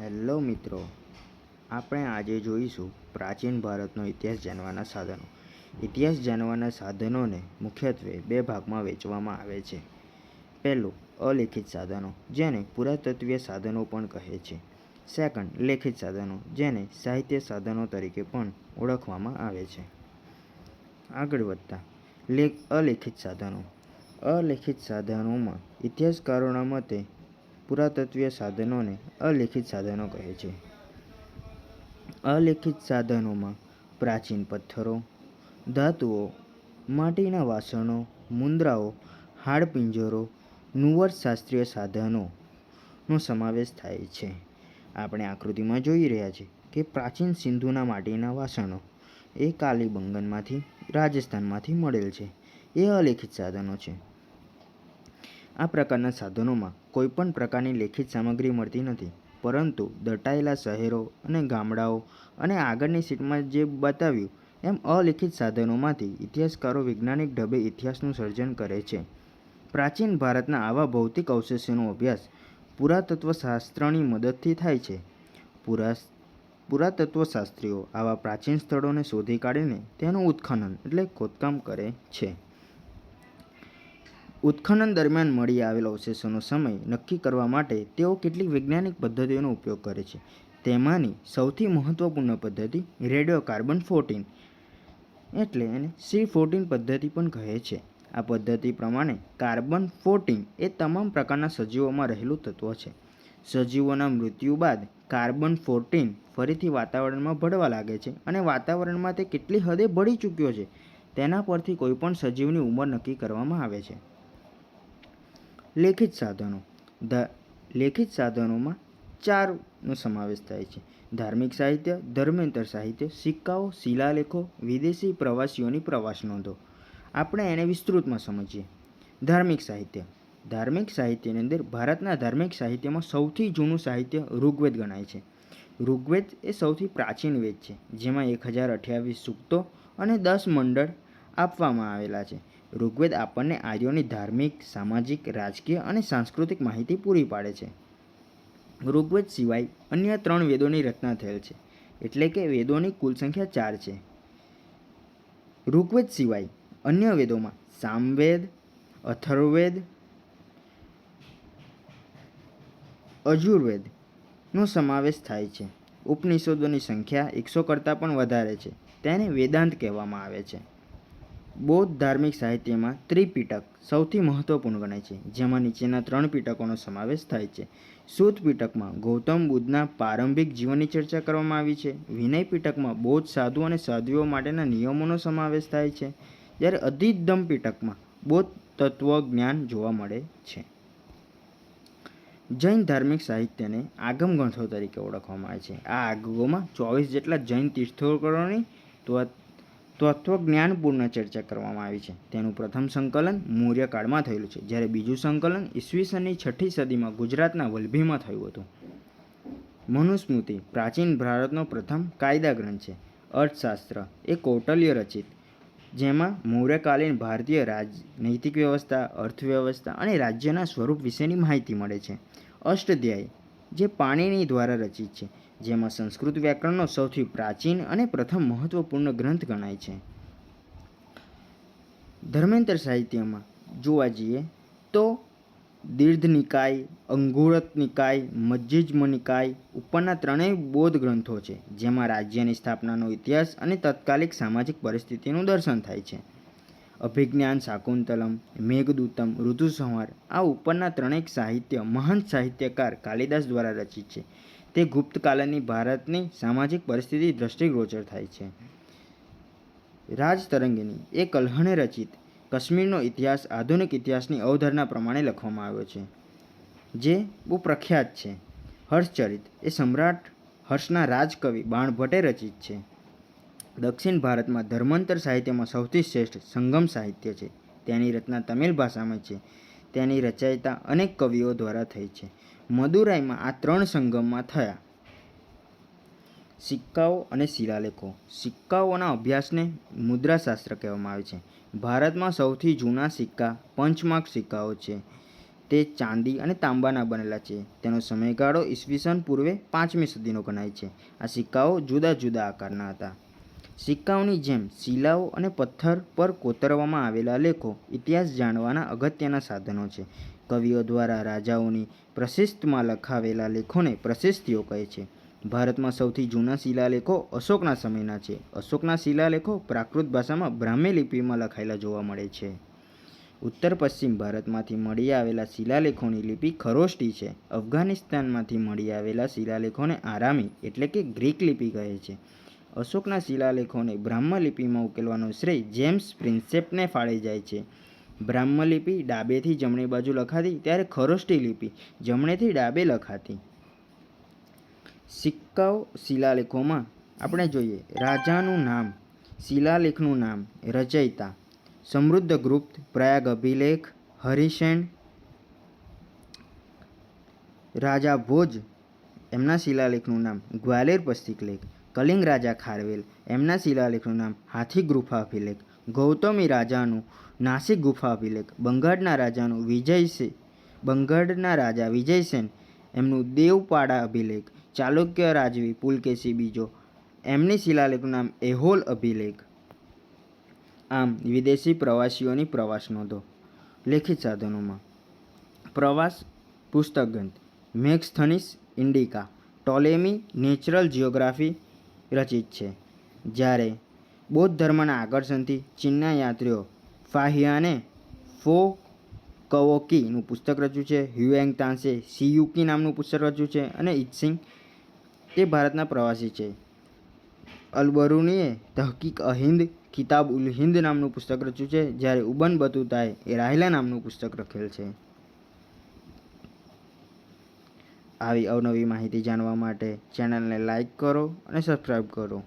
Hello મિત્રો, આપણે આજે જોઈશું પ્રાચીન ભારતનો ઇતિહાસ જાણવાના સાધનો. ઇતિહાસ જાણવાના સાધનોને મુખ્યત્વે બે ભાગમાં વહેંચવામાં આવે છે. પહેલું, અલેખિત સાધનો, જેને પુરાતત્વીય સાધનો પણ કહે છે. સેકન્ડ, લેખિત સાધનો, જેને સાહિત્ય સાધનો તરીકે પણ ઓળખવામાં આવે છે. આગળ વધતા લેખ અલેખિત સાધનો. અલેખિત સાધનોમાં ઇતિહાસકારોના મતે પુરાતત્વીય સાધનોને અલિખિત સાધનો કહે છે. અલિખિત સાધનોમાં પ્રાચીન પથ્થરો, ધાતુઓ, માટીના વાસણો, મુદ્રાઓ, હાડપિંજરો, નુવર શાસ્ત્રીય સાધનોનો સમાવેશ થાય છે. આપણે આકૃતિમાં જોઈ રહ્યા છીએ કે પ્રાચીન સિંધુના માટીના વાસણો એ કાલીબંગનમાંથી, રાજસ્થાનમાંથી મળેલ છે. એ અલેખિત સાધનો છે. આ પ્રકારના સાધનોમાં કોઈપણ પ્રકારની લેખિત સામગ્રી મળતી નથી, પરંતુ દટાયેલા શહેરો અને ગામડાઓ અને આગળની સીટમાં જે બતાવ્યું એમ અલિખિત સાધનોમાંથી ઇતિહાસકારો વૈજ્ઞાનિક ઢબે ઇતિહાસનું સર્જન કરે છે. પ્રાચીન ભારતના આવા ભૌતિક અવશેષોનો અભ્યાસ પુરાતત્વશાસ્ત્રની મદદથી થાય છે. પુરા પુરાતત્વશાસ્ત્રીઓ આવા પ્રાચીન સ્થળોને શોધી કાઢીને તેનું ઉત્ખનન, એટલે ખોદકામ કરે છે. ઉત્ખનન દરમિયાન મળી આવેલા અવશેષોનો સમય નક્કી કરવા માટે તેઓ કેટલીક વૈજ્ઞાનિક પદ્ધતિઓનો ઉપયોગ કરે છે. તેમાંની સૌથી મહત્ત્વપૂર્ણ પદ્ધતિ રેડિયો કાર્બન ફોર્ટીન એટલે એને સી ફોર્ટીન પદ્ધતિ પણ કહે છે. આ પદ્ધતિ પ્રમાણે કાર્બન ફોર્ટીન એ તમામ પ્રકારના સજીવોમાં રહેલું તત્વ છે. સજીવોના મૃત્યુ બાદ કાર્બન ફોર્ટીન ફરીથી વાતાવરણમાં ભળવા લાગે છે અને વાતાવરણમાં તે કેટલી હદે ભળી ચૂક્યો છે તેના પરથી કોઈપણ સજીવની ઉંમર નક્કી કરવામાં આવે છે. લેખિત સાધનો. ધ લેખિત સાધનોમાં ચારનો સમાવેશ થાય છે. ધાર્મિક સાહિત્ય ધર્મેન્તર સાહિત્ય, સિક્કાઓ, શિલાલેખો, વિદેશી પ્રવાસીઓની પ્રવાસ નોંધો. આપણે એને વિસ્તૃતમાં સમજીએ. ધાર્મિક સાહિત્ય. ધાર્મિક સાહિત્યની અંદર ભારતના ધાર્મિક સાહિત્યમાં સૌથી જૂનું સાહિત્ય ઋગ્વેદ ગણાય છે. ઋગ્વેદ એ સૌથી પ્રાચીન વેદ છે, જેમાં એક હજાર અઠ્યાવીસ સૂક્તો અને દસ મંડળ આપવામાં આવેલા છે. ઋગ્વેદ આપણને આર્યોની ધાર્મિક, સામાજિક, રાજકીય અને સાંસ્કૃતિક માહિતી પૂરી પાડે છે. ઋગ્વેદ સિવાય અન્ય ત્રણ વેદોની રચના થયેલ છે, એટલે કે વેદોની કુલ સંખ્યા ચાર છે. ઋગ્વેદ સિવાય અન્ય વેદોમાં સામવેદ, અથર્વવેદ અજુર્વેદનો સમાવેશ થાય છે. ઉપનિષદોની સંખ્યા એકસો કરતાં પણ વધારે છે. તેને વેદાંત કહેવામાં આવે છે. બૌદ્ધ ધાર્મિક સાહિત્યમાં ત્રિપીટક સૌથી મહત્વપૂર્ણ ગણાય છે, જેમાં નીચેના ત્રણ પીટકોનો સમાવેશ થાય છે. સુત પીટકમાં ગૌતમ બુદ્ધના પ્રારંભિક જીવનની ચર્ચા કરવામાં આવી છે. વિનય પીટકમાં બૌદ્ધ સાધુ અને સાધ્વીઓ માટેના નિયમોનો સમાવેશ થાય છે. જ્યારે અધિદમ પીટકમાં બૌદ્ધ તત્વજ્ઞાન જોવા મળે છે. જૈન ધાર્મિક સાહિત્યને આગમ ગ્રંથો તરીકે ઓળખવામાં આવે છે. આ આગમોમાં ચોવીસ જેટલા જૈન તીર્થંકરોની તત્વજ્ઞાનપૂર્ણ ચર્ચા કરવામાં આવી છે. તેનું પ્રથમ સંકલન મૌર્યકાળમાં થયેલું છે, જ્યારે બીજું સંકલન ઈસવીસનની છઠ્ઠી સદીમાં ગુજરાતના વલભીમાં થયું હતું. મનુસ્મૃતિ, પ્રાચીન ભારતનો પ્રથમ કાયદા ગ્રંથ છે. અર્થશાસ્ત્ર, એ કૌટલ્ય રચિત, જેમાં મૌર્યકાલીન ભારતીય રાજનૈતિક વ્યવસ્થા, અર્થવ્યવસ્થા અને રાજ્યના સ્વરૂપ વિશેની માહિતી મળે છે. અષ્ટધ્યાય, જે પાણીની દ્વારા રચિત છે જેમાં સંસ્કૃત વ્યાકરણનો સૌથી પ્રાચીન અને પ્રથમ મહત્વપૂર્ણ ગ્રંથ ગણાય છે. ધર્મેન્દ્ર સાહિત્યમાં જોવા જઈએ તો દીર્ઘ નિકાય, અંગુરત નિકાય મજ્જિજ્મ નિકાય ઉપરના ત્રણેય બૌદ્ધ ગ્રંથો છે, જેમાં રાજ્યની સ્થાપનાનો ઇતિહાસ અને તત્કાલિક સામાજિક પરિસ્થિતિનું દર્શન થાય છે. અભિજ્ઞાન શાકુંતલમ, મેઘદૂતમ, ઋતુસંહાર આ ઉપરના ત્રણેક સાહિત્ય મહાન સાહિત્યકાર કાલિદાસ દ્વારા રચિત છે. તે ગુપ્તકાલની ભારતની સામાજિક પરિસ્થિતિ દ્રષ્ટિગોચર થાય છે. રાજતરંગિણી, એ કલ્હણે રચિત, કાશ્મીરનો ઇતિહાસ આધુનિક ઇતિહાસની અવધારણા પ્રમાણે લખવામાં આવ્યો છે, જે બહુ પ્રખ્યાત છે. હર્ષચરિત, એ સમ્રાટ હર્ષના રાજકવિ બાણભટ્ટે રચિત છે. દક્ષિણ ભારતમાં ધર્માંતર સાહિત્યમાં સૌથી શ્રેષ્ઠ સંગમ સાહિત્ય છે. તેની રચના તમિલ ભાષામાં છે. તેની રચયિતા અનેક કવિઓ દ્વારા થઈ છે. મદુરાઈમાં આ ત્રણ સંગમમાં થયા. સિક્કાઓ અને શિલાલેખો. સિક્કાઓના અભ્યાસને મુદ્રાશાસ્ત્ર કહેવામાં આવે છે. ભારતમાં સૌથી જૂના સિક્કા પંચમાર્ક સિક્કાઓ છે. તે ચાંદી અને તાંબાના બનેલા છે. તેનો સમયગાળો ઈસવીસન પૂર્વે પાંચમી સદીનો ગણાય છે. આ સિક્કાઓ જુદા જુદા આકારના હતા. સિક્કાઓની જેમ શિલાઓ અને પથ્થર પર કોતરવામાં આવેલા લેખો ઇતિહાસ જાણવાના અગત્યના સાધનો છે. કવિઓ દ્વારા રાજાઓની પ્રશિસ્તમાં લખાવેલા લેખોને પ્રશિસ્તિઓ કહે છે. ભારતમાં સૌથી જૂના શિલાલેખો અશોકના સમયના છે. અશોકના શિલાલેખો પ્રાકૃત ભાષામાં બ્રાહ્મી લિપિમાં લખાયેલા જોવા મળે છે. ઉત્તર પશ્ચિમ ભારતમાંથી મળી આવેલા શિલાલેખોની લિપિ ખરોષ્ટી છે. અફઘાનિસ્તાનમાંથી મળી આવેલા શિલાલેખોને આરામી એટલે કે ગ્રીક લિપિ કહે છે. અશોકના શિલાલેખોને બ્રાહ્મ લિપિમાં ઉકેલવાનો શ્રેય જેમ્સ પ્રિન્સેપને ફાળે જાય છે. બ્રાહ્મ ડાબેથી જમણી બાજુ લખાતી ત્યારે ખરોષ્ટી લિપિ જમણેથી ડાબે લખાતી. સિક્કાઓ શિલાલેખોમાં આપણે જોઈએ રાજાનું નામ, શિલાલેખનું નામ, રચયિતા, સમૃદ્ધ ગુપ્ત, પ્રયાગ અભિલેખ હરિસેન રાજા ભોજ, એમના શિલાલેખનું નામ, ગ્વાલેર પસ્તિક લેખ કલિંગ રાજા ખારવેલ, એમના શિલાલેખનું નામ હાથી ગુફા અભિલેખ, ગૌતમી રાજાનું નાસિક ગુફા અભિલેખ. બંગાળના રાજાનું વિજયસે બંગાળના રાજા વિજયસેન એમનું દેવપાડા અભિલેખ. ચાલુક્ય રાજવી પુલકેશી બીજો. એમની શિલાલેખનું નામ એહોલ અભિલેખ. આમ, વિદેશી પ્રવાસીઓની પ્રવાસ નોંધો. લેખિત સાધનોમાં. પ્રવાસ પુસ્તક ગ્રંથ Megasthenes Indica. Ptolemy, natural geography રચિત છે. જ્યારે બૌદ્ધ ધર્મના આકર્ષણથી ચીનના યાત્રીઓ ફાહિયાને ફો કવોકીનું પુસ્તક રચ્યું છે. હ્યુએંગ તાંસે સીયુકી નામનું પુસ્તક રચ્યું છે અને ઇત્સિંગ તે ભારતના પ્રવાસી છે. અલબરુનીએ તહકીક અહિંદ કિતાબ ઉલ હિન્દ નામનું પુસ્તક રચ્યું છે, જ્યારે ઉબન બતુતાએ એ રાહિલા નામનું પુસ્તક રખેલ છે. આવી અવનવી માહિતી જાણવા માટે ચેનલને લાઈક કરો અને સબસ્ક્રાઈબ કરો.